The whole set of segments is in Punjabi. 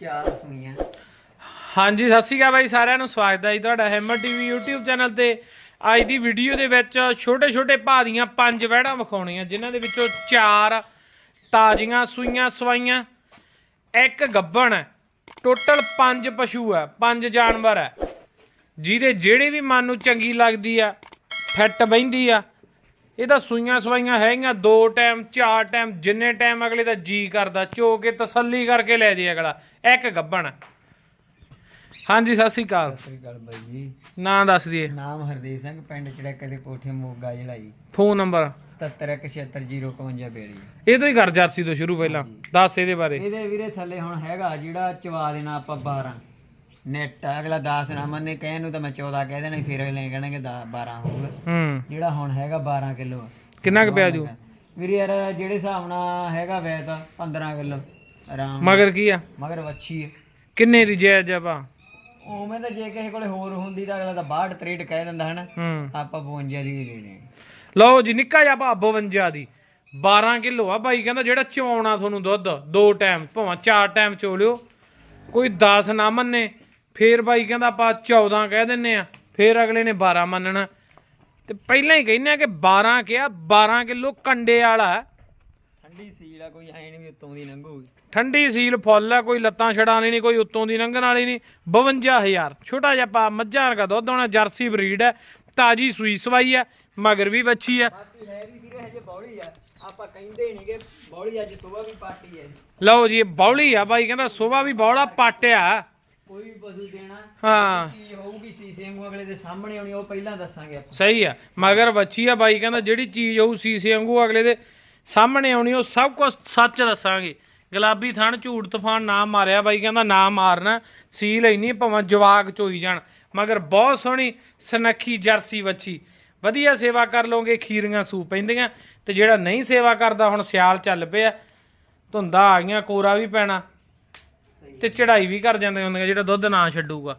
ਚਾਰ ਸੂਈਆਂ ਹਾਂਜੀ, ਸਤਿ ਸ਼੍ਰੀ ਅਕਾਲ ਬਾਈ, ਸਾਰਿਆਂ ਨੂੰ ਸਵਾਗਤ ਹੈ ਜੀ ਤੁਹਾਡਾ ਹੈਮਰ ਟੀਵੀ YouTube ਚੈਨਲ ਤੇ। ਅੱਜ ਦੀ ਵੀਡੀਓ ਦੇ ਵਿੱਚ ਛੋਟੇ ਛੋਟੇ ਭਾਅ ਦੀਆਂ ਪੰਜ ਵਹਿੜਾਂ ਵਿਖਾਉਣੀਆਂ, ਜਿਨ੍ਹਾਂ ਦੇ ਵਿੱਚੋਂ ਚਾਰ ਤਾਜ਼ੀਆਂ ਸੂਈਆਂ ਸਵਾਈਆਂ, ਇੱਕ ਗੱਬਣ ਹੈ। ਟੋਟਲ ਪੰਜ ਪਸ਼ੂ ਹੈ, ਪੰਜ ਜਾਨਵਰ ਹੈ। ਜਿਹਦੇ ਜਿਹੜੇ ਵੀ ਮਨ ਨੂੰ ਚੰਗੀ ਲੱਗਦੀ ਆ ਫਿੱਟ ਬਹਿੰਦੀ ਆ ਇਹਦਾ ਸੂਈਆਂ ਸਵਾਈਆਂ ਹੈਗੀਆਂ ਦੋ ਟਾਈਮ ਚਾਰ ਟਾਈਮ ਜਿੰਨੇ ਟਾਈਮ ਅਗਲੇ ਦਾ ਜੀ ਕਰਦਾ ਚੋ ਕੇ ਤਸੱਲੀ ਕਰਕੇ ਲੈ ਜੇ ਅਗਲਾ। ਇੱਕ ਗੱਬਣ। ਹਾਂਜੀ ਸਤਿ ਸ਼੍ਰੀ ਅਕਾਲ। ਸਤਿ ਸ੍ਰੀ ਅਕਾਲ ਬਾਈ ਜੀ। ਨਾਂ ਦੱਸ ਦਈਏ। ਨਾਮ ਹਰਦੇਵ ਸਿੰਘ ਪਿੰਡ ਚੜੈਕ ਦੇ ਕੋਠੇ ਮੋਗਾ ਜ਼ਿਲ੍ਹਾ ਜੀ ਫੋਨ ਨੰਬਰ। 77167052 ਬੇੜੀ ਇਹ ਤੋਂ ਹੀ ਕਰ ਜਰਸੀ ਤੋਂ ਸ਼ੁਰੂ ਪਹਿਲਾਂ। ਦੱਸ ਇਹਦੇ ਬਾਰੇ। ਇਹਦੇ ਵੀਰੇ ਥੱਲੇ ਹੁਣ ਹੈਗਾ ਜਿਹੜਾ ਚਵਾ ਦੇਣਾ ਆਪਾਂ 12 ਨੈਟ ਅਗਲਾ 10 ਨਾ ਮੰਨੇ ਕਹਿਣ ਨੂੰ ਤਾਂ ਮੈਂ 14 ਕਹਿ ਦੇਣਾ ਫਿਰ ਅਗਲੇ ਕਹਿਣਗੇ 12 ਹੋਊਗਾ। ਹੂੰ। ਜਿਹੜਾ ਹੁਣ ਹੈਗਾ 12 ਕਿਲੋ। ਕਿੰਨਾ ਕੁ ਪਿਆ ਜੂ ਵੀਰੇ ਯਾਰ ਜਿਹੜੇ ਹਿਸਾਬ ਨਾਲ ਹੈਗਾ ਵੈ ਤਾਂ 15 ਕਿਲੋ। ਆਰਾਮ ਮਗਰ ਕੀ ਆ? ਮਗਰ ਵੱਛੀ ਹੈ ਕਿੰਨੇ ਦੀ ਜਾਇਜ਼ ਆ ਭਾ? ਉਵੇਂ ਤਾਂ ਜੇ ਕਿਸੇ ਕੋਲੇ ਹੋਰ ਹੁੰਦੀ ਤਾਂ ਅਗਲਾ ਤਾਂ 62 63 ਕਹਿ ਦਿੰਦਾ ਹਨਾ? ਹੂੰ। ਆਪਾਂ 52 ਦੀ ਦੇ ਦੇ ਲਓ ਜੀ ਨਿੱਕਾ ਜਿਹਾ ਭਾ 52 ਦੀ। 12 ਕਿਲੋ ਆ ਬਾਈ ਕਹਿੰਦਾ ਜਿਹੜਾ ਚਵਾਉਣਾ ਤੁਹਾਨੂੰ ਦੁੱਧ ਦੋ ਟਾਈਮ ਭਾਵੇਂ ਚਾਰ ਟਾਈਮ ਚੋ ਲਿਓ। ਕੋਈ 10 ਨਾ ਮੰਨੇ। ਫੇਰ ਬਾਈ ਕਹਿੰਦਾ ਆਪਾਂ 14 ਕਹਿ ਦਿੰਨੇ ਆ ਫੇਰ ਅਗਲੇ ਨੇ 12 ਮੰਨਣਾ। ਤੇ ਪਹਿਲਾਂ ਹੀ ਕਹਿੰਨੇ ਆ ਕਿ 12 ਕਿਹਾ 12 ਕਿਲੋ ਕੰਡੇ ਵਾਲਾ। ਹੈ। ਠੰਡੀ ਸੀਲ ਆ ਕੋਈ ਐ ਨਹੀਂ ਉੱਤੋਂ ਦੀ ਲੰਘੂਗੀ। ਠੰਡੀ ਸੀਲ ਫੁੱਲ ਹੈ ਕੋਈ ਲੱਤਾਂ ਛਡਾਣੀ ਨਹੀਂ ਕੋਈ ਉੱਤੋਂ ਦੀ ਲੰਘਣ ਵਾਲੀ ਨਹੀਂ 52000 ਛੋਟਾ ਜਿਹਾ ਪਾ ਮੱਝਾਂ ਵਰਗਾ ਦੁੱਧ ਹੋਣਾ ਜਰਸੀ ਬਰੀਡ ਹੈ ਤਾਜੀ ਸੂਈ ਸਵਾਈ ਹੈ ਮਗਰ ਵੀ ਵੱਛੀ ਹੈ ਬਾਕੀ ਹੈ ਵੀ ਵੀਰੇ ਹਜੇ ਬੌਲੀ ਆ। ਆਪਾਂ ਕਹਿੰਦੇ ਨਹੀਂਗੇ ਬੌਲੀ ਅੱਜ ਸਵੇਰ ਵੀ ਪਾਰਟੀ ਹੈ ਲਓ ਜੀ ਇਹ ਬੌਲੀ ਆ ਬਾਈ ਕਹਿੰਦਾ ਸੋਭਾ ਵੀ ਬੌਲਾ ਪਾਟਿਆ। ਕੋਈ ਵੀ ਪਸ਼ੂ ਦੇਣਾ ਹਾਂ। ਚੀਜ਼ ਹੋਊਗੀ ਸੀਸੇ ਵਾਂਗੂ ਅਗਲੇ ਦੇ ਸਾਹਮਣੇ ਆਉਣੀ ਉਹ ਪਹਿਲਾਂ ਦੱਸਾਂਗੇ ਆਪਾਂ। ਸਹੀ ਆ। ਮਗਰ ਵੱਛੀ ਆ ਬਾਈ ਕਹਿੰਦਾ ਜਿਹੜੀ ਚੀਜ਼ ਹੋਊ ਸੀਸੇ ਵਾਂਗੂ ਅਗਲੇ ਦੇ ਸਾਹਮਣੇ ਆਉਣੀ ਉਹ ਸਭ ਕੁਝ ਸੱਚ ਦੱਸਾਂਗੇ। ਗੁਲਾਬੀ ਥਣ ਝੂਠ ਤੂਫਾਨ ਨਾ ਮਾਰਿਆ ਬਾਈ ਕਹਿੰਦਾ ਨਾ ਮਾਰਨਾ ਸੀਲ ਇੰਨੀ ਭਾਵੇਂ ਜਵਾਕ ਚੋਈ ਜਾਣ। ਮਗਰ ਬਹੁਤ ਸੋਹਣੀ ਸਨੱਖੀ ਜਰਸੀ ਵੱਛੀ। ਵਧੀਆ ਸੇਵਾ ਕਰ ਲੋਗੇ ਖੀਰੀਆਂ ਸੂ ਪੈਂਦੀਆਂ। ਤੇ ਜਿਹੜਾ ਨਹੀਂ ਸੇਵਾ ਕਰਦਾ ਹੁਣ ਸਿਆਲ ਚੱਲ ਪਿਆ। ਧੁੰਦਾ ਆ ਗਈਆਂ ਕੋਰਾ ਵੀ ਪੈਣਾ। ਤੇ ਚੜਾਈ ਵੀ ਕਰ ਜਾਂਦੇ ਹੁੰਦੇ ਜਿਹੜਾ ਦੁੱਧ ਨਾ ਛੱਡੂਗਾ।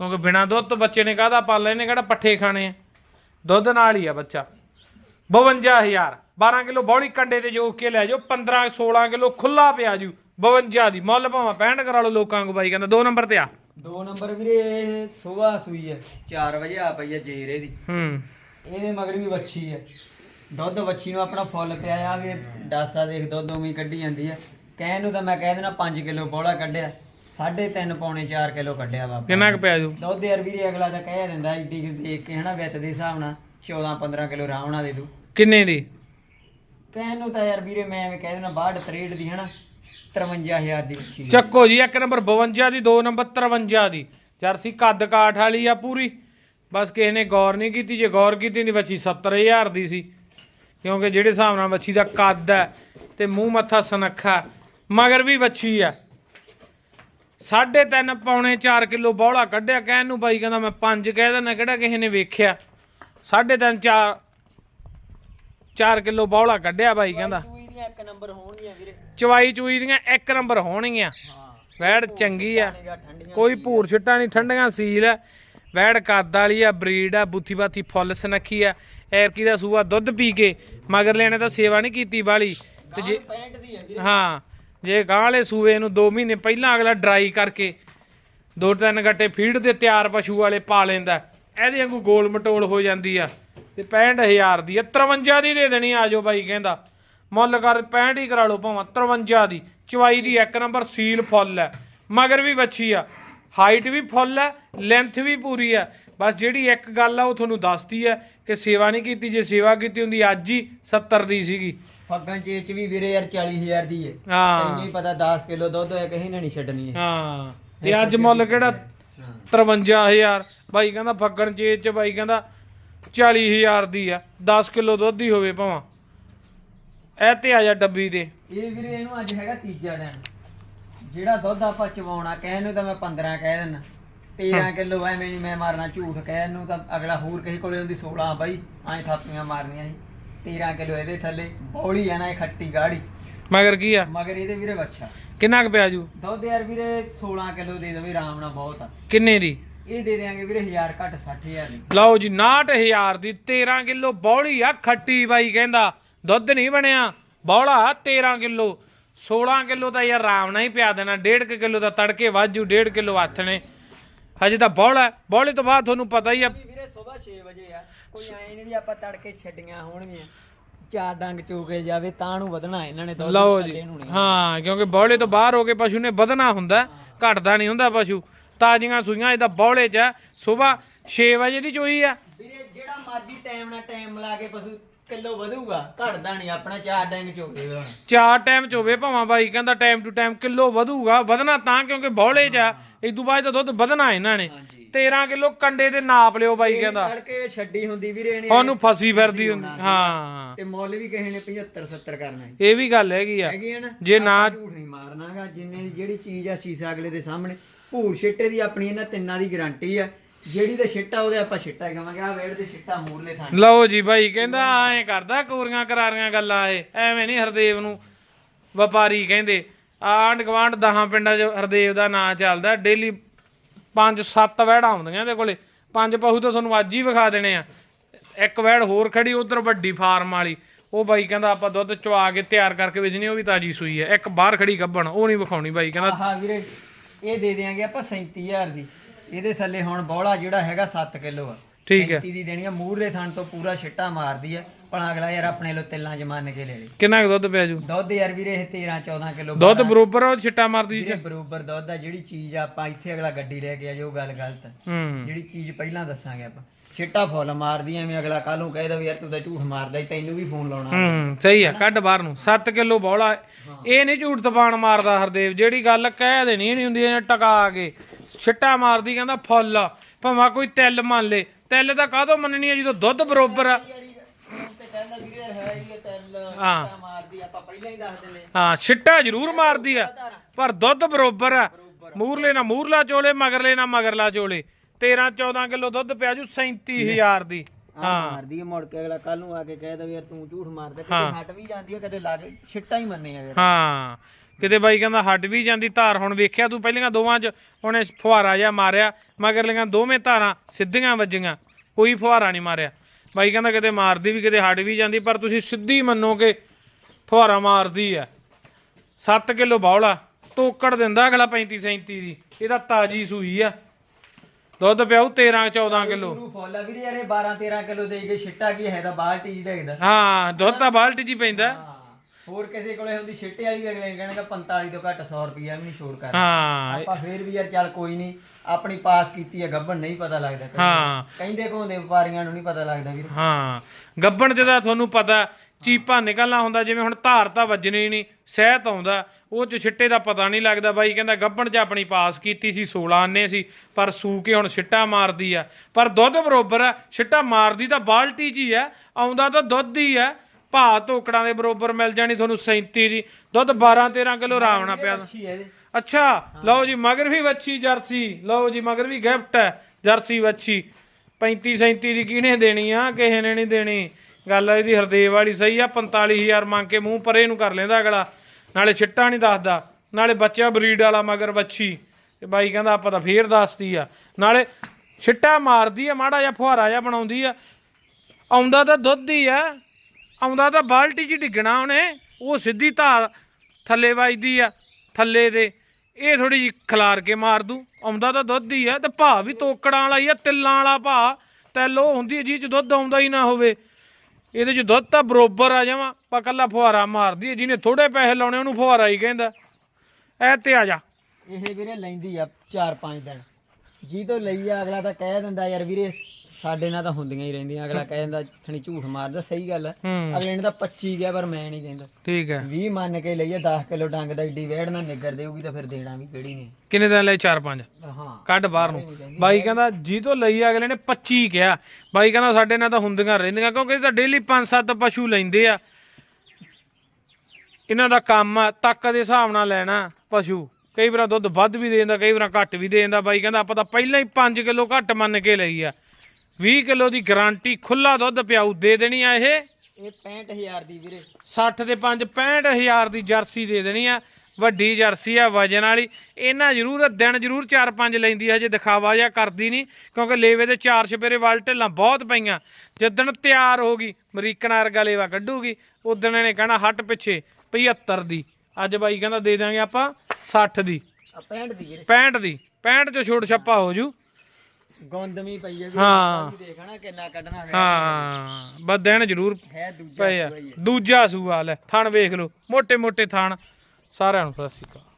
ਕਿਉਂਕਿ ਬਿਨਾ ਦੁੱਧ ਤੋਂ ਬੱਚੇ ਨੇ ਕਾਹਦਾ ਪਾਲਣਾ ਇਹਨੇ ਕਿਹੜਾ ਪੱਠੇ ਖਾਣੇ ਆ? ਦੁੱਧ ਨਾਲ ਹੀ ਆ ਬੱਚਾ। 52000 12 ਕਿਲੋ ਬੌਲੀ ਕੰਡੇ ਤੇ ਜੋ ਕੇ ਲੈ ਜਾਓ 15 16 ਕਿਲੋ ਖੁੱਲਾ ਪਿਆ ਜੂ। 52 ਦੀ ਮੁੱਲ ਭਾਵੇਂ 65 ਕਰਾ ਲਓ ਲੋਕਾਂ ਨੂੰ ਬਾਈ ਕਹਿੰਦਾ ਦੋ ਨੰਬਰ ਤੇ ਆ। ਦੋ ਨੰਬਰ ਵੀਰੇ ਸਵੇਰ ਸੂਈ ਹੈ 4 ਵਜੇ ਆ ਪਈ ਹੈ ਜੇਰੇ ਦੀ। ਹੂੰ। ਇਹਦੇ ਮਗਰ ਵੀ ਵੱਛੀ ਹੈ ਦੁੱਧ ਵੱਛੀ ਨੂੰ ਆਪਣਾ ਫੁੱਲ ਪਿਆ ਆ ਵੀ ਡਾਸਾ ਦੇਖ ਦੁੱਧ ਉਵੇਂ ਕੱਢੀ ਜਾਂਦੀ ਹੈ ਕਹਿਣ ਨੂੰ ਤਾਂ ਮੈਂ ਕਹਿ ਦੇਣਾ 5 ਕਿਲੋ ਬੋਲਾ ਕੱਢਿਆ 3.5 ਪੌਣੇ 4 ਕਿਲੋ ਕੱਢਿਆ ਬਾਬਾ। ਕਿੰਨਾ ਕੁ ਪਿਆ ਜੂ। ਦੁੱਧ ਯਾਰ ਵੀਰੇ ਅਗਲਾ ਤਾਂ ਕਹਿ ਦਿੰਦਾ ਕੁ ਦੇਖ ਕੇ ਹਨਾ ਵਿੱਤ ਦੇ ਹਿਸਾਬ ਨਾਲ 14 15 ਕਿਲੋ ਨਾਲ ਦੇ ਦੂ। ਕਿੰਨੇ ਦੀ? ਕਹਿਣ ਨੂੰ ਤਾਂ ਯਾਰ ਵੀਰੇ ਮੈਂ ਐਵੇਂ ਕਹਿ ਦੇਣਾ 62 63 ਦੀ ਹਨਾ 53000 ਦੀ ਚੱਕੋ ਜੀ ਇੱਕ ਨੰਬਰ 52 ਦੀ ਦੋ ਨੰਬਰ 53 ਦੀ। ਜਰਸੀ ਕੱਦ ਕਾਠ ਵਾਲੀ ਆ ਪੂਰੀ। ਬਸ ਕਿਸੇ ਨੇ ਗੌਰ ਨਹੀਂ ਕੀਤੀ ਜੇ ਗੌਰ ਕੀਤੀ ਨਹੀਂ ਵੱਛੀ 70000 ਦੀ ਸੀ। ਕਿਉਂਕਿ ਜਿਹੜੇ ਹਿਸਾਬ ਨਾਲ ਵੱਛੀ ਦਾ ਕੱਦ ਹੈ ਤੇ ਮੂੰਹ ਮੱਥਾ ਸਨੱਖਾ ਮਗਰ ਵੀ ਵੱਛੀ ਆ। ਸਾਢੇ ਤਿੰਨ ਪੌਣੇ 4 ਕਿਲੋ ਬੌਲਾ ਕੱਢਿਆ ਕਹਿਣ ਨੂੰ ਬਾਈ ਕਹਿੰਦਾ ਮੈਂ 5 ਕਹਿ ਦਿੰਦਾ ਕਿਹੜਾ ਕਿਸੇ ਨੇ ਵੇਖਿਆ? ਸਾਢੇ ਤਿੰਨ 4 4 ਕਿਲੋ ਬੌਲਾ ਕੱਢਿਆ ਬਾਈ ਕਹਿੰਦਾ। ਚੂਈ ਦੀਆਂ ਇੱਕ ਨੰਬਰ ਹੋਣਗੀਆਂ ਵੀਰੇ। ਚਵਾਈ ਚੂਈ ਦੀਆਂ ਇੱਕ ਨੰਬਰ ਹੋਣਗੀਆਂ। ਵੈੜ ਚੰਗੀ ਆ। ਕੋਈ ਭੂਰ ਛਿੱਟਾ ਨਹੀਂ ਠੰਡੀਆਂ ਸੀਲ ਆ। ਵੈੜ ਕੱਦ ਵਾਲੀ ਆ ਬਰੀਡ ਆ ਬੁੱਥੀ ਬਾਥੀ ਫੁੱਲ ਸਨੱਖੀ ਆ। ਐਰਕੀ ਦਾ ਸੂਆ ਦੁੱਧ ਪੀ ਕੇ ਮਗਰ ਲੈਣੇ ਤਾਂ ਸੇਵਾ ਨਹੀਂ ਕੀਤੀ ਬਾਲੀ। ਤੇ ਜੇ 65 ਦੀ ਹੈ ਵੀਰੇ। ਹਾਂ। ਜੇ ਗਾਂ ਵਾਲੇ ਸੂਏ ਨੂੰ 2 ਮਹੀਨੇ ਪਹਿਲਾਂ ਅਗਲਾ ਡਰਾਈ ਕਰਕੇ ਦੋ ਤਿੰਨ ਗੱਟੇ ਫੀਡ ਦੇ ਤਿਆਰ ਪਸ਼ੂ ਵਾਲੇ ਪਾ ਲੈਂਦਾ, ਇਹਦੇ ਵਾਂਗੂ ਗੋਲ ਮਟੋਲ ਹੋ ਜਾਂਦੀ ਆ। ਤੇ 65000 ਦੀ ਆ 53 ਦੀ ਦੇ ਦੇਣੀ ਆ ਜਾਓ ਬਾਈ ਕਹਿੰਦਾ। ਮੁੱਲ ਕਰ 65 ਹੀ ਕਰਾ ਲਓ ਭਾਵਾਂ 53 ਦੀ, ਚਵਾਈ ਦੀ ਇੱਕ ਨੰਬਰ ਸੀਲ ਫੁੱਲ ਹੈ। ਮਗਰ ਵੀ ਵੱਛੀ ਆ ਹਾਈਟ ਵੀ ਫੁੱਲ ਹੈ ਲੈਂਥ ਵੀ ਪੂਰੀ ਹੈ। ਬਸ ਜਿਹੜੀ ਇੱਕ ਗੱਲ ਆ ਉਹ ਤੁਹਾਨੂੰ ਦੱਸਦੀ ਹੈ ਕਿ ਸੇਵਾ ਨਹੀਂ ਕੀਤੀ ਜੇ ਸੇਵਾ ਕੀਤੀ ਹੁੰਦੀ ਅੱਜ ਹੀ 70 ਦੀ ਸੀਗੀ। ਫੱਗਣ ਚੇਚ ਵੀ ਵੀਰੇ ਯਾਰ 40000 ਦੀ ਹੈ। ਹਾਂ ਹੀ ਪਤਾ 10 ਕਿਲੋ ਦੁੱਧ ਹੋਇਆ ਕਿਸੇ ਨੇ ਨਹੀਂ ਛੱਡਣੀ ਹੈ। ਹਾਂ ਤੇ ਅੱਜ ਮੁੱਲ ਕਿਹੜਾ? ਹਾਂ 53000 ਬਾਈ ਕਹਿੰਦਾ ਫੱਗਣ ਚੇਤ ਚ ਬਾਈ ਕਹਿੰਦਾ 40000 ਦੀ ਆ। 10 ਕਿਲੋ ਦੁੱਧ ਹੀ ਹੋਵੇ ਭਾਵਾਂ। ਇਹ ਤੇ ਆ ਜਾ ਡੱਬੀ ਤੇ। ਇਹ ਵੀਰੇ ਇਹਨੂੰ ਅੱਜ ਹੈਗਾ ਤੀਜਾ ਦਿਨ। ਜਿਹੜਾ ਦੁੱਧ ਆਪਾਂ ਚਵਾਉਣਾ ਕਹਿਣ ਨੂੰ ਤਾਂ ਮੈਂ 15 ਕਹਿ ਦਿੰਦਾ। 13 ਕਿਲੋ ਐਵੇਂ ਨਹੀਂ ਮੈਂ ਮਾਰਨਾ ਝੂਠ ਕਹਿਣ ਨੂੰ ਤਾਂ ਅਗਲਾ ਹੋਰ ਕਿਸੇ ਕੋਲੇ ਹੁੰਦੀ 16 ਬਾਈ ਐਂ ਥਾਪੀਆਂ ਮਾਰਨੀਆਂ ਸੀ। 13 ਕਿਲੋ ਇਹਦੇ ਥੱਲੇ ਬੌਲੀ ਆ ਨਾ ਇਹ ਖੱਟੀ ਗਾੜੀ। ਮਗਰ ਕੀ ਆ? ਮਗਰ ਇਹਦੇ ਵੀਰੇ ਬੱਚਾ ਕਿੰਨਾ ਕੁ ਪਿਆ ਜੂ? ਦੁੱਧ ਯਾਰ ਵੀਰੇ 16 ਕਿਲੋ ਦੇ ਦੇਵੇ ਆਰਾਮ ਨਾਲ ਬਹੁਤ ਆ। ਕਿੰਨੇ ਦੀ? ਇਹ ਦੇ ਦੇਾਂਗੇ ਵੀਰੇ 1000 ਘੱਟ 60000 ਦੀ। ਲਓ ਜੀ 69000 ਦੀ 13 ਕਿਲੋ ਬੌਲੀ ਆ ਖੱਟੀ ਬਾਈ ਕਹਿੰਦਾ। ਦੁੱਧ ਨਹੀਂ ਬਣਿਆ ਬੌਲਾ 13 ਕਿਲੋ। 16 ਕਿਲੋ ਤਾਂ ਯਾਰ ਆਰਾਮ ਨਾਲ ਹੀ ਪਿਆ ਦੇਣਾ 1.5 ਕਿਲੋ ਤਾਂ ਤੜਕੇ ਵਾਜੂ 1.5 ਕਿਲੋ ਹੱਥ ਨੇ। ਹਜੇ ਤਾਂ ਬੌਲਾ ਬੌਲੇ ਤੋਂ ਬਾਅਦ ਤੁਹਾਨੂੰ ਪਤਾ ਹੀ ਆ ਵੀਰੇ ਸਵੇਰ 6 ਵਜੇ ਆ। ਕੋਈ ਐ ਨਹੀਂ ਵੀ ਆਪਾਂ ਤੜਕੇ ਛੱਡੀਆਂ ਹੋਣਗੀਆਂ। ਚਾਰ ਡੰਗ ਚੋਕੇ ਜਾਵੇ ਤਾਂ ਨੂੰ ਵਧਣਾ ਇਹਨਾਂ ਨੇ ਲਓ ਜੀ। ਹਾਂ ਕਿਉਂਕਿ ਬੌਲੇ ਤੋਂ ਬਾਹਰ ਹੋ ਕੇ ਪਸ਼ੂ ਨੇ ਵਧਣਾ ਹੁੰਦਾ। ਘਟਦਾ ਨਹੀਂ ਹੁੰਦਾ ਪਸ਼ੂ। ਤਾਜ਼ੀਆਂ ਸੂਈਆਂ ਇਹਦਾ ਬੌਲੇ 'ਚ ਸਵੇਰ 6 ਵਜੇ ਦੀ ਚੋਈ ਆ ਵੀਰੇ ਜਿਹੜਾ ਮਰਜ਼ੀ ਟਾਈਮ ਨਾਲ ਟਾਈਮ ਲਾ ਕੇ ਪਸ਼ੂ ਕਿਲੋ ਵਧੂਗਾ ਘਟਦਾ ਨਹੀਂ ਆਪਣਾ ਚਾਰ ਡੰਗ ਚੋਕੇ ਹੁਣ। ਚਾਰ ਟਾਈਮ ਚ ਹੋਵੇ ਭਾਵਾਂ ਬਾਈ ਕਹਿੰਦਾ ਟਾਈਮ ਟੂ ਟਾਈਮ ਕਿਲੋ ਵਧੂਗਾ ਵਧਣਾ ਤਾਂ ਕਿਉਂਕਿ ਬੌਲੇ 'ਚ ਆ ਇਸ ਤੋਂ ਬਾਅਦ ਤਾਂ ਦੁੱਧ ਵਧਣਾ ਇਹਨਾਂ ਨੇ। 13 ਕਿਲੋ ਕੰਡੇ ਦੇ ਨਾਪ ਲਿਓ ਬਾਈ ਕਹਿੰਦਾ। ਤੜਕੇ ਛੱਡੀ ਹੁੰਦੀ ਵੀਰੇ ਇਹਨੇ। ਉਹਨੂੰ ਫਸੀ ਫਿਰਦੀ ਹੁੰਦੀ ਹਾਂ। ਤੇ ਮੁੱਲ ਵੀ ਕਿਸੇ ਨੇ 75 70 ਕਰਨਾ ਹੈ। ਇਹ ਵੀ ਗੱਲ ਹੈਗੀ ਆ। ਹੈਗੀ ਹੈ ਨਾ? ਜੇ ਨਾ ਝੂਠ ਨਹੀਂ ਮਾਰਨਾਗਾ ਜਿੰਨੇ ਜਿਹੜੀ ਚੀਜ਼ ਆ ਸੀਸਾ ਅਗਲੇ ਦੇ ਸਾਹਮਣੇ ਭੂਰ ਛਿੱਟੇ ਦੀ ਆਪਣੀ ਇਹਨਾਂ ਤਿੰਨਾਂ ਦੀ ਗਾਰੰਟੀ ਆ। ਜਿਹੜੀ ਤੇ ਛਿੱਟਾ ਉਹਦੇ ਆਪਾਂ ਛਿੱਟਾ ਹੀ ਕਹਾਂਗੇ ਆ ਵੇੜ ਦੇ ਛਿੱਟਾ ਮੂਰਲੇ ਥਾਂ ਲਓ ਜੀ ਬਾਈ ਕਹਿੰਦਾ ਐਂ ਕਰਦਾ ਕੋਰੀਆਂ ਕਰਾਰੀਆਂ ਗੱਲਾਂ ਇਹ। ਐਵੇਂ ਨਹੀਂ ਹਰਦੇਵ ਨੂੰ ਵਪਾਰੀ ਕਹਿੰਦੇ। ਆਂਡ ਗਵਾਂਡ ਦਹਾਂ ਪਿੰਡਾਂ 'ਚ ਹਰਦੇਵ ਦਾ ਨਾਂ ਚੱਲਦਾ। ਡੇਲੀ ਪੰਜ ਸੱਤ ਵਹਿੜਾਂ ਆਉਂਦੀਆਂ ਇਹਦੇ ਕੋਲੇ। ਪੰਜ ਪਹੂ ਤਾਂ ਤੁਹਾਨੂੰ ਅੱਜ ਹੀ ਵਿਖਾ ਦੇਣੇ ਆ। ਇੱਕ ਵਹਿੜ ਹੋਰ ਖੜੀ ਉਧਰ ਵੱਡੀ ਫਾਰਮ ਵਾਲੀ। ਉਹ ਬਾਈ ਕਹਿੰਦਾ ਆਪਾਂ ਦੁੱਧ ਚਵਾ ਕੇ ਤਿਆਰ ਕਰਕੇ ਵੇਚਣੀ ਉਹ ਵੀ ਤਾਜੀ ਸੂਈ ਹੈ। ਇੱਕ ਬਾਹਰ ਖੜੀ ਗੱਬਣ ਉਹ ਨਹੀਂ ਵਿਖਾਉਣੀ ਬਾਈ ਕਹਿੰਦਾ ਆਹਾ ਵੀਰੇ ਇਹ ਦੇ ਦੇਾਂਗੇ ਆਪਾਂ 37000 ਦੀ। ਇਹਦੇ ਥੱਲੇ ਹੁਣ ਬੌਲਾ ਜਿਹੜਾ ਹੈਗਾ 7 ਕਿਲੋ ਆ। ਠੀਕ ਹੈ। 37 ਦੀ ਦੇਣੀ ਆ। ਮੂਰਲੇ ਥਾਂ ਤੋਂ ਪੂਰਾ ਛਿੱਟਾ ਮਾਰਦੀ ਆ। ਪਰ ਅਗਲਾ ਯਾਰ ਆਪਣੇ ਲੋ ਤਿੱਲਾਂ ਚ ਮੰਨ ਕੇ ਲੈ ਲੇ। ਕਿੰਨਾ ਕੁ ਦੁੱਧ ਪਿਆ ਜੂ? ਦੁੱਧ ਯਾਰ ਵੀਰੇ ਇਹ 13 14 ਕਿਲੋ ਦੁੱਧ ਬਰੋਬਰ ਉਹ ਛਿੱਟਾ ਮਾਰਦੀ ਵੀਰੇ ਬਰੋਬਰ ਦੁੱਧ ਆ। ਜਿਹੜੀ ਚੀਜ਼ ਆ ਆਪਾਂ ਇੱਥੇ ਅਗਲਾ ਗੱਡੀ ਲੈ ਕੇ ਆ ਜੋ ਗੱਲ ਗਲਤ ਆ। ਹੂੰ। ਜਿਹੜੀ ਚੀਜ਼ ਪਹਿਲਾਂ ਦੱਸਾਂਗੇ ਆਪਾਂ। ਛਿੱਟਾ ਫੁੱਲ ਮਾਰਦੀ ਐਵੇਂ ਅਗਲਾ ਕੱਲ ਨੂੰ ਕਹਿਦਾ ਵੀ ਯਾਰ ਤੂੰ ਤਾਂ ਝੂਠ ਮਾਰਦਾ ਈ ਤੈਨੂੰ ਵੀ ਫੋਨ ਲਾਉਣਾ। ਹੂੰ ਸਹੀ ਆ ਕੱਢ ਬਾਹਰ ਨੂੰ 7 ਕਿਲੋ ਬੌਲਾ। ਇਹ ਨਹੀਂ ਝੂਠ ਤਬਾਨ ਮਾਰਦਾ ਹਰਦੇਵ ਜਿਹੜੀ ਗੱਲ ਕਹਿ ਦੇਣੀ ਨਹੀਂ ਹੁੰਦੀ ਇਹਨੇ ਟਕਾ ਕੇ। ਛਿੱਟਾ ਮਾਰਦੀ ਕਹਿੰਦਾ ਫੁੱਲ ਭਾਵੇਂ ਕੋਈ ਤਿੱਲ ਮੰਨ ਲੇ। ਤਿੱਲ ਤਾਂ ਕਾਹਦੋਂ ਮੰਨਣੀ ਆ ਜਦੋਂ ਦੁੱਧ ਬਰੋਬਰ ਆ। ਹੈ ਮਾਰਦੀ ਆਪਾਂ ਪਹਿਲਾਂ ਹੀ ਦੱਸ ਦਿੰਦੇ ਹਾਂ ਛਿੱਟਾ ਜ਼ਰੂਰ ਮਾਰਦੀ ਆ ਪਰ ਦੁੱਧ ਬਰੋਬਰ ਆ। ਮੂਰਲੇ ਨਾ ਮੂਰਲਾ ਚੋਲੇ ਮਗਰਲੇ ਨਾ ਮਗਰਲਾ ਚੋਲੇ। 13 14 ਕਿਲੋ ਦੁੱਧ ਪਿਆ ਜੂ 37000 ਦੀ। ਹਾਂ। ਮਾਰਦੀ ਹੈ ਮੁੜ ਕੇ ਅਗਲਾ ਕੱਲ ਨੂੰ ਆ ਕੇ ਕਹਿਦਾ ਵੀ ਯਾਰ ਤੂੰ ਝੂਠ ਮਾਰਦਾ ਕਦੇ ਹਟ ਵੀ ਜਾਂਦੀ ਹੈ ਕਦੇ ਲੱਗ ਛਿੱਟਾ ਹੀ ਮੰਨੇ ਆ ਹਾਂ। ਕਿਤੇ ਬਾਈ ਕਹਿੰਦਾ ਹੱਡ ਵੀ ਜਾਂਦੀ ਧਾਰ ਹੁਣ ਵੇਖਿਆ ਤੂੰ ਪਹਿਲੀਆਂ ਦੋਵਾਂ 'ਚ ਉਹਨੇ ਫੁਹਾਰਾ ਜਿਹਾ ਮਾਰਿਆ ਮਗਰਲੀਆਂ ਦੋਵੇਂ ਧਾਰਾਂ ਸਿੱਧੀਆਂ ਵੱਜੀਆਂ ਕੋਈ ਫੁਹਾਰਾ ਨਹੀਂ ਮਾਰਿਆ। ਬਾਈ ਕਹਿੰਦਾ ਕਿਤੇ ਮਾਰਦੀ ਵੀ ਕਿਤੇ ਹੱਡ ਵੀ ਜਾਂਦੀ ਪਰ ਤੁਸੀਂ ਸਿੱਧੀ ਮੰਨੋ ਕਿ ਫੁਹਾਰਾ ਮਾਰਦੀ ਆ। 7 ਕਿਲੋ ਬੌਲਾ ਤੋਕੜ ਦਿੰਦਾ ਅਗਲਾ 35 37 ਦੀ ਇਹਦਾ ਤਾਜੀ ਸੂਈ ਆ। ਦੁੱਧ ਪਿਆਉ 13 14 ਕਿਲੋ। ਤੂੰ ਫੋਲਾ ਵੀਰੇ ਯਾਰ ਇਹ 12 13 ਕਿਲੋ ਦੇ ਕੇ ਛਿੱਟਾ ਕੀ ਹੈ ਦਾ ਬਾਲਟੀ ਜਿਹੜਾ ਹੈਗਾ ਹਾਂ ਦੁੱਧ ਤਾਂ ਬਾਲਟੀ ਹੀ ਪੈਂਦਾ। ਹਾਂ ਹੋਰ ਕਿਸੇ ਕੋਲੇ ਹੁੰਦੀ ਛਿੱਟੇ ਵਾਲੀ ਵੀ ਅਗਲੇ ਨੇ ਕਹਿਣਗੇ 45 ਤੋਂ ਘੱਟ 100 ਰੁਪਿਆ ਵੀ ਨਹੀਂ ਛੋੜ ਕਰ ਹਾਂ। ਆਪਾਂ ਫੇਰ ਵੀ ਯਾਰ ਚੱਲ ਕੋਈ ਨਹੀਂ ਆਪਣੀ ਪਾਸ ਕੀਤੀ ਹੈ ਗੱਭਣ ਨਹੀਂ ਪਤਾ ਲੱਗਦਾ। ਕਈ ਹਾਂ। ਕਹਿੰਦੇ ਕੋਂਦੇ ਵਪਾਰੀਆਂ ਨੂੰ ਨਹੀਂ ਪਤਾ ਲੱਗਦਾ ਵੀਰ। ਹਾਂ ਗੱਬਣ ਤਾਂ ਤੁਹਾਨੂੰ ਪਤਾ ਚੀਪਾ ਨਿਕਲਣਾ ਹੁੰਦਾ ਜਿਵੇਂ ਹੁਣ ਧਾਰ ਤਾਂ ਵੱਜਣੀ ਨਹੀਂ ਸਹਿਤ ਆਉਂਦਾ ਉਹ ਚ ਛਿੱਟੇ ਦਾ ਪਤਾ ਨਹੀਂ ਲੱਗਦਾ। ਬਾਈ ਕਹਿੰਦਾ ਗੱਬਣ ਚ ਆਪਣੀ ਪਾਸ ਕੀਤੀ ਸੀ 16 ਆਨੇ ਸੀ ਪਰ ਸੂ ਕੇ ਹੁਣ ਛਿੱਟਾ ਮਾਰਦੀ ਆ। ਪਰ ਦੁੱਧ ਬਰੋਬਰ ਆ ਛਿੱਟਾ ਮਾਰਦੀ ਤਾਂ ਬਾਲਟੀ ਹੀ ਆ ਆਉਂਦਾ ਤਾਂ ਦੁੱਧ ਹੀ ਆ। ਭਾ ਧੋਕੜਾਂ ਦੇ ਬਰੋਬਰ ਮਿਲ ਜਾਣੀ ਤੁਹਾਨੂੰ 37 ਦੀ। ਦੁੱਧ 12 13 ਕਿਲੋ ਨਾਲ ਪਿਆ ਅੱਛਾ ਲਓ ਜੀ ਮਗਰ ਵੀ ਵੱਛੀ ਜਰਸੀ। ਲਓ ਜੀ ਮਗਰ ਵੀ ਗਿਫਟ ਹੈ ਜਰਸੀ ਵੱਛੀ। 35 37 ਦੀ ਕਿਹਨੇ ਦੇਣੀ ਆ ਕਿਸੇ ਨੇ ਨਹੀਂ ਦੇਣੀ। ਗੱਲ ਆ, ਇਹਦੀ ਹਰਦੇਵ ਵਾਲੀ ਸਹੀ ਆ 45000 ਮੰਗ ਕੇ ਮੂੰਹ ਪਰੇ ਨੂੰ ਕਰ ਲੈਂਦਾ ਅਗਲਾ। ਨਾਲੇ ਛਿੱਟਾ ਨਹੀਂ ਦੱਸਦਾ। ਨਾਲੇ ਬੱਚਾ ਬਰੀਡ ਵਾਲਾ ਮਗਰ ਵੱਛੀ। ਤੇ ਬਾਈ ਕਹਿੰਦਾ ਆਪਾਂ ਤਾਂ ਫੇਰ ਦੱਸਦੀ ਆ। ਨਾਲੇ ਛਿੱਟਾ ਮਾਰਦੀ ਆ, ਮਾੜਾ ਜਿਹਾ ਫੁਹਾਰਾ ਜਿਹਾ ਬਣਾਉਂਦੀ ਆ। ਆਉਂਦਾ ਤਾਂ ਦੁੱਧ ਹੀ ਆ। ਆਉਂਦਾ ਤਾਂ ਬਾਲਟੀ 'ਚ ਡਿੱਗਣਾ ਉਹਨੇ। ਉਹ ਸਿੱਧੀ ਧਾਰ ਥੱਲੇ ਵੱਜਦੀ ਆ, ਥੱਲੇ ਦੇ। ਇਹ ਥੋੜੀ ਜਿਹੀ ਖਲਾਰ ਕੇ ਮਾਰ ਦੂ ਆਉਂਦਾ ਤਾਂ ਦੁੱਧ ਹੀ ਆ। ਤੇ ਭਾ ਵੀ ਤੋਕੜਾਂ ਵਾਲਾ ਹੀ ਆ, ਤਿੱਲਾਂ ਵਾਲਾ ਭਾ ਤੈਲੋ ਹੁੰਦੀ ਹੈ ਜੀ ਚ ਦੁੱਧ ਆਉਂਦਾ ਹੀ ਨਾ ਹੋਵੇ। ਇਹਦੇ ਚ ਦੁੱਧ ਤਾਂ ਬਰੋਬਰ ਆ ਜਾਵਾਂ ਪਾ ਕੱਲਾ ਫੁਹਾਰਾ ਮਾਰਦੀ ਹੈ, ਜਿਹਨੇ ਥੋੜੇ ਪੈਸੇ ਲਾਉਣੇ, ਉਹਨੂੰ ਫੁਹਾਰਾ ਹੀ ਕਹਿੰਦਾ। ਐ ਤੇ ਆ ਜਾ। ਇਹ ਵੀਰੇ ਲੈਂਦੀ ਆ 4-5 ਦਿਨ। ਜੀ ਤੋਂ ਲਈ ਆ, ਅਗਲਾ ਤਾਂ ਕਹਿ ਦਿੰਦਾ, ਯਾਰ ਵੀਰੇ ਸਾਡੇ ਨਾਲ ਤਾਂ ਹੁੰਦੀਆਂ ਹੀ ਰਹਿੰਦੀਆਂ ਅਗਲਾ ਕਹਿ ਦਿੰਦਾ ਖਣੀ ਝੂਠ ਮਾਰਦਾ ਸਹੀ ਗੱਲ ਹੈ। ਹੂੰ। ਅਗਲੇ ਨੇ ਤਾਂ 25 ਗਿਆ ਪਰ ਮੈਂ ਨਹੀਂ ਕਹਿੰਦਾ। ਠੀਕ ਹੈ। 20 ਮੰਨ ਕੇ ਲਈਏ 10 ਕਿਲੋ ਡੰਗ ਦਾ ਏਡੀ ਵੇੜ ਨਾਲ ਨਿੱਗਰ ਦੇਊਗੀ ਤਾਂ ਫਿਰ ਦੇਣਾ ਵੀ ਕਿਹੜੀ ਨੇ? ਕਿੰਨੇ ਦਿਨ ਲਈ? 4-5 ਹਾਂ। ਕੱਢ ਬਾਹਰ ਨੂੰ। ਬਾਈ ਕਹਿੰਦਾ ਜੀ ਤੋਂ ਲਈ ਅਗਲੇ ਨੇ 25 ਕਿਹਾ। ਬਾਈ ਕਹਿੰਦਾ ਸਾਡੇ ਨਾਲ ਤਾਂ ਹੁੰਦੀਆਂ ਰਹਿੰਦੀਆਂ ਕਿਉਂਕਿ ਇਹ ਤਾਂ ਡੇਲੀ 5-7 ਪਸ਼ੂ ਲੈਂਦੇ ਆ। ਇਹਨਾਂ ਦਾ ਕੰਮ ਆ ਤੱਕ ਦੇ ਹਿਸਾਬ ਨਾਲ ਲੈਣਾ ਪਸ਼ੂ। ਕਈ ਵਾਰ ਦੁੱਧ ਵੱਧ ਵੀ ਦੇ ਦਿੰਦਾ ਕਈ ਵਾਰ ਘੱਟ ਵੀ ਦੇ ਦਿੰਦਾ। ਬਾਈ ਕਹਿੰਦਾ ਆਪਾਂ ਤਾਂ ਪਹਿਲਾਂ ਹੀ 5 ਕਿਲੋ ਘੱਟ ਮੰਨ ਕੇ ਲਈ ਆ। 20 ਕਿਲੋ ਦੀ ਗਾਰੰਟੀ ਖੁੱਲਾ ਦੁੱਧ ਪਿਆਊ ਦੇ ਦੇਣੀ ਆ ਇਹ। ਇਹ 65000 ਦੀ ਵੀਰੇ। 60 ਦੇ 5 65000 ਦੀ ਜਰਸੀ ਦੇ ਦੇਣੀ ਆ। ਵੱਡੀ ਜਰਸੀ ਆ ਵਜਨ ਵਾਲੀ। ਇਹਨਾਂ ਜ਼ਰੂਰ ਦਿਨ ਜ਼ਰੂਰ 4-5 ਲੈਂਦੀ ਹਜੇ ਦਿਖਾਵਾ ਜਾਂ ਕਰਦੀ ਨਹੀਂ ਕਿਉਂਕਿ ਲੇਵੇ ਦੇ ਚਾਰ ਛਪੇਰੇ ਵਾਲ ਢਿੱਲਾਂ ਬਹੁਤ ਪਈਆਂ। ਜਿੱਦਣ ਤਿਆਰ ਹੋ ਗਈ ਅਮਰੀਕਨ ਵਰਗਾ ਲੇਵਾ ਕੱਢੂਗੀ ਉਦਣ ਇਹਨੇ ਕਹਿਣਾ ਹੱਟ ਪਿੱਛੇ 75 ਦੀ। ਅੱਜ ਬਾਈ ਕਹਿੰਦਾ ਦੇ ਦਾਂਗੇ ਆਪਾਂ 60 ਦੀ। ਆ 65 ਦੀ ਵੀਰੇ। 65 ਦੀ। 65 ਚ ਛੋਟ ਛੱਪਾ ਹੋ ਜੂ। ਗੁੰਦਵੀ ਪਈ ਹੈ ਹਾਂ। ਅਸੀਂ ਦੇਖਣਾ ਕਿੰਨਾ ਕੱਢਣਾ ਹੈ ਹਾਂ ਬਸ ਜ਼ਰੂਰ ਪਏ ਆ। ਦੂਜਾ ਸੂਆ ਲੈ ਥਣ ਵੇਖ ਲਓ ਮੋٹے ਮੋٹے ਥਣ। ਸਾਰਿਆਂ ਨੂੰ ਸਤਿ ਸ਼੍ਰੀ ਅਕਾਲ।